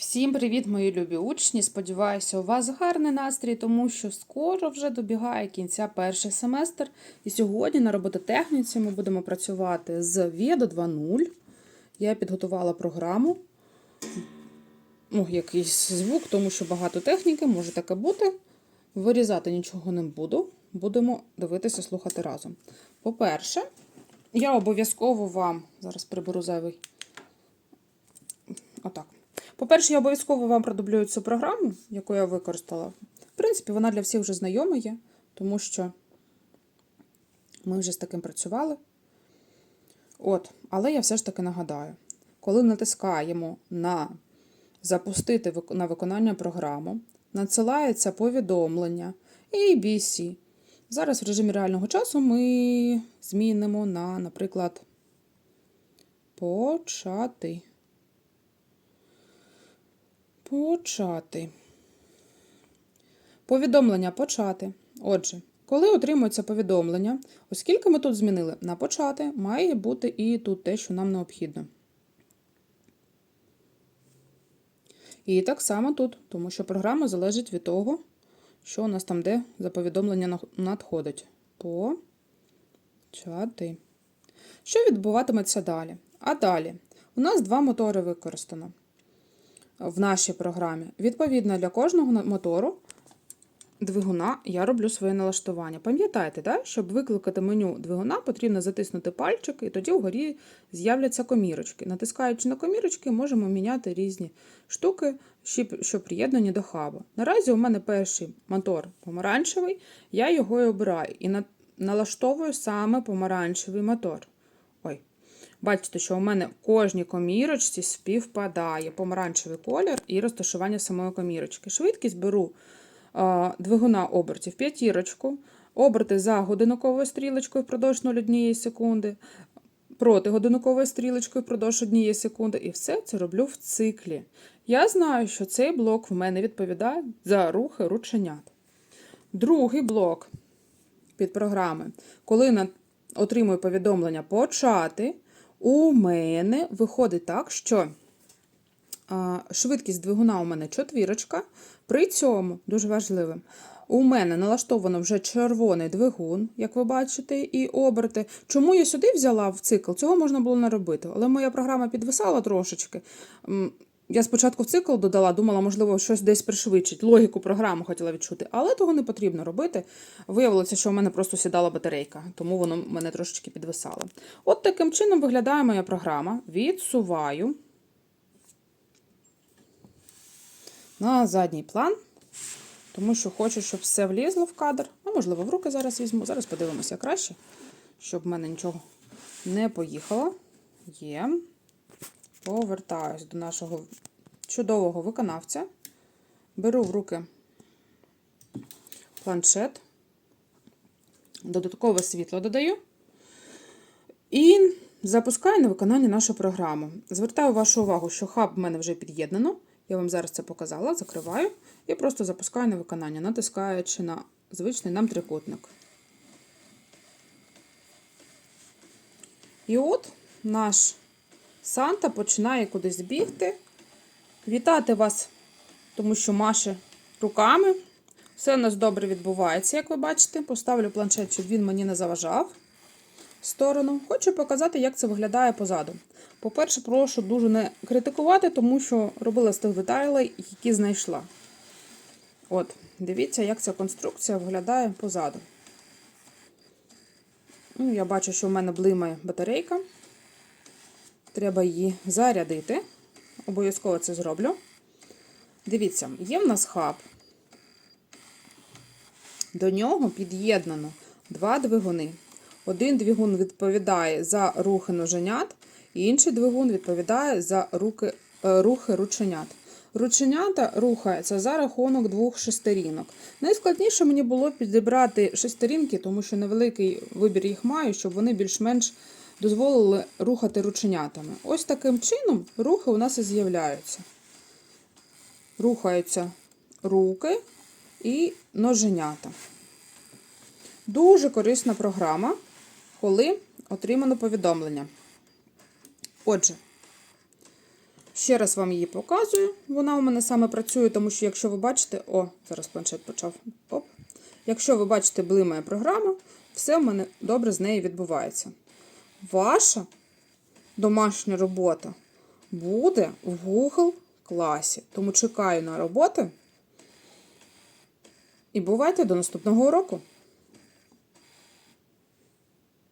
Всім привіт, мої любі учні! Сподіваюся, у вас гарний настрій, тому що скоро вже добігає кінця перший семестр. І сьогодні на робототехніці ми будемо працювати з VIEDO 2.0. Я підготувала програму. Ну, якийсь звук, тому що багато техніки, може таке бути. Вирізати нічого не буду. Будемо дивитися, слухати разом. По-перше, я обов'язково вам зараз приберу зайвий. Отак. По-перше, я обов'язково вам продублюю цю програму, яку я використала. В принципі, вона для всіх вже знайома є, тому що ми вже з таким працювали. От, але я все ж таки нагадаю, коли натискаємо на запустити на виконання програму, надсилається повідомлення ABC. Зараз в режимі реального часу ми змінимо на, наприклад, почати. Почати. Повідомлення почати. Отже, коли отримується повідомлення, оскільки ми тут змінили на почати, має бути і тут те, що нам необхідно. І так само тут, тому що програма залежить від того, що у нас там де за повідомлення надходить. Почати. Що відбуватиметься далі? А далі у нас два мотори використано в нашій програмі. Відповідно, для кожного мотору двигуна я роблю своє налаштування. Пам'ятайте, да? щоб викликати меню двигуна, потрібно затиснути пальчик, і тоді вгорі з'являться комірочки. Натискаючи на комірочки, можемо міняти різні штуки, що приєднані до хаба. Наразі у мене перший мотор помаранчевий, я його і обираю і налаштовую саме помаранчевий мотор. Бачите, що у мене в кожній комірочці співпадає помаранчевий колір і розташування самої комірочки. Швидкість беру двигуна обертів п'ятірочку, оберти за годинниковою стрілочкою впродовж 0,1 секунди, проти годинниковою стрілочкою впродовж 1 секунди, і все це роблю в циклі. Я знаю, що цей блок в мене відповідає за рухи рученят. Другий блок під програми, коли отримую повідомлення почати, у мене виходить так, що швидкість двигуна у мене четвірочка. При цьому, дуже важливим, у мене налаштовано вже червоний двигун, як ви бачите, і оберти. Чому я сюди взяла в цикл? Цього можна було не робити. Але моя програма підвисала трошечки. Я спочатку в цикл додала, думала, можливо, щось десь пришвидшить. Логіку програми хотіла відчути, але того не потрібно робити. Виявилося, що в мене просто сідала батарейка, тому воно мене трошечки підвисало. От таким чином виглядає моя програма. Відсуваю на задній план, тому що хочу, щоб все влізло в кадр. Ну, можливо, в руки зараз візьму. Зараз подивимося краще, щоб в мене нічого не поїхало. Є. Повертаюсь до нашого чудового виконавця. Беру в руки планшет, додаткове світло додаю. І запускаю на виконання нашу програму. Звертаю вашу увагу, що хаб в мене вже під'єднано. Я вам зараз це показала, закриваю і просто запускаю на виконання, натискаючи на звичний нам трикутник. І от наш Санта починає кудись бігти. Вітати вас, тому що маше руками. Все у нас добре відбувається, як ви бачите. Поставлю планшет, щоб він мені не заважав сторону. Хочу показати, як це виглядає позаду. По-перше, прошу дуже не критикувати, тому що робила з тих деталей, які знайшла. От, дивіться, як ця конструкція виглядає позаду. Ну, я бачу, що в мене блимає батарейка. Треба її зарядити. Обов'язково це зроблю. Дивіться, є в нас хаб. До нього під'єднано два двигуни. Один двигун відповідає за рухи ноженят, інший двигун відповідає за руки, е, рухи рученят. Рученята рухаються за рахунок двох шестерінок. Найскладніше мені було підібрати шестерінки, тому що невеликий вибір їх маю, щоб вони більш-менш дозволили рухати рученятами. Ось таким чином рухи у нас і з'являються. Рухаються руки і ноженята. Дуже корисна програма, коли отримано повідомлення. Отже, Ще раз вам її показую. Вона у мене саме працює, тому що якщо ви бачите, о, зараз планшет почав. Оп. Якщо ви бачите, блимає програма, все в мене добре з нею відбувається. Ваша домашня робота буде в Google класі. Тому чекаю на роботи. І бувайте до наступного уроку!